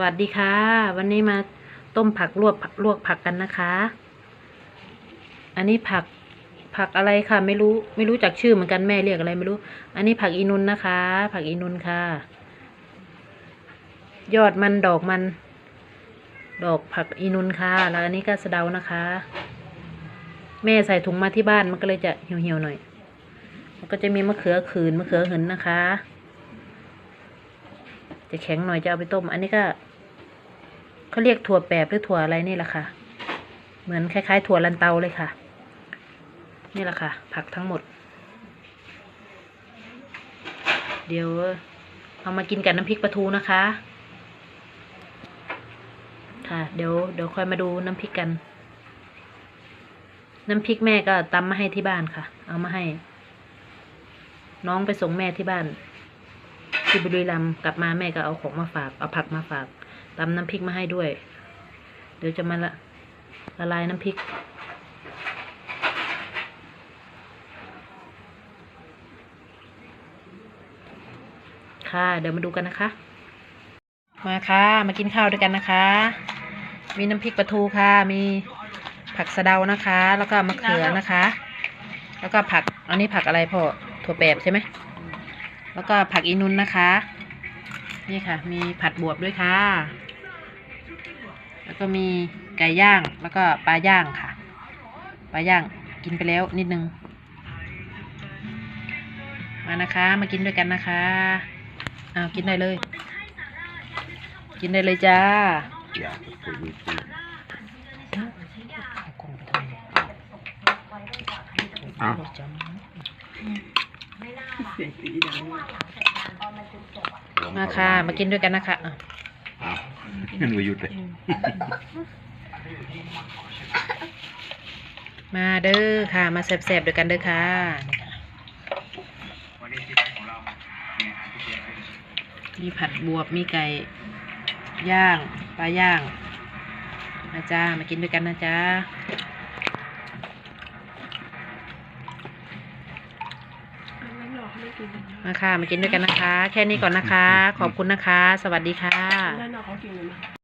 วัสดีค่ะ วันนี้มาต้มผักลวกลวกผักกันนะคะ อันนี้ผักผักอะไรค่ะ ไม่รู้ไม่รู้จักชื่อเหมือนกันแม่เรียกอะไรไม่รู้ อันนี้ผักอีนุนนะคะ ผักอีนุนค่ะ ยอดมันดอกมัน ดอกผักอีนุนค่ะ แล้วอันนี้ก็สะเดานะคะ แม่ใส่ถุงมาที่บ้านมันก็เลยจะเหี่ยวๆหน่อยแล้วก็จะมีมะเขือขืนมะเขือหินนะคะ จะแข็งหน่อยจะเอาไปต้ม อันนี้ก็เขาเรียกถั่วแปบหรือถั่วอะไรนี่แหละค่ะ เหมือนคล้าย ๆ ถั่วลันเตาเลยค่ะ นี่แหละค่ะ ผักทั้งหมด เดี๋ยวเอามากินกับน้ำพริกปลาทูนะคะ ค่ะ เดี๋ยวเดี๋ยวค่อยมาดูน้ำพริกกัน น้ำพริกแม่ก็ตำมาให้ที่บ้านค่ะ เอามาให้ น้องไปส่งแม่ที่บ้าน ที่บุรีรัมย์กลับมาแม่ก็เอาของมาฝาก เอาผักมาฝากตำน้ำพริกมาให้ด้วย เดี๋ยวจะมาละละลายน้ำพริก ค่ะ เดี๋ยวมาดูกันนะคะ มาค่ะ มากินข้าวด้วยกันนะคะ มีน้ำพริกปลาทูค่ะ มีผักสะเดานะคะ แล้วก็มะเขือนะคะ แล้วก็ผัก อันนี้ผักอะไรพ่อถั่วแปบใช่ไหม แล้วก็ผักอีนุนนะคะ นี่ค่ะ มีผัดบวบด้วยค่ะ แล้วก็มีไก่ย่างแล้วก็ปลาย่างค่ะ ปลาย่างกินไปแล้วนิดนึง มานะคะ มากินด้วยกันนะคะอ้าวกินได้เลย กินได้เลยจ้าอยากไปดูสิเอา กล่องไปทำไมอ้าวรถจำมาค่ะ มากินด้วยกันนะคะอะอ้าวมันไม่หยุดเลย มาเด้อค่ะ มาแซ่บๆด้วยกันเด้อค่ะมีผัดบวบ มีไก่ย่าง ปลาย่างมาจ้ามากินด้วยกันนะจ้า มาค่ะมากินด้วยกันนะคะ แค่นี้ก่อนนะคะ ขอบคุณนะคะ สวัสดีค่ะ ได้นอกเขากินเลยมั้ย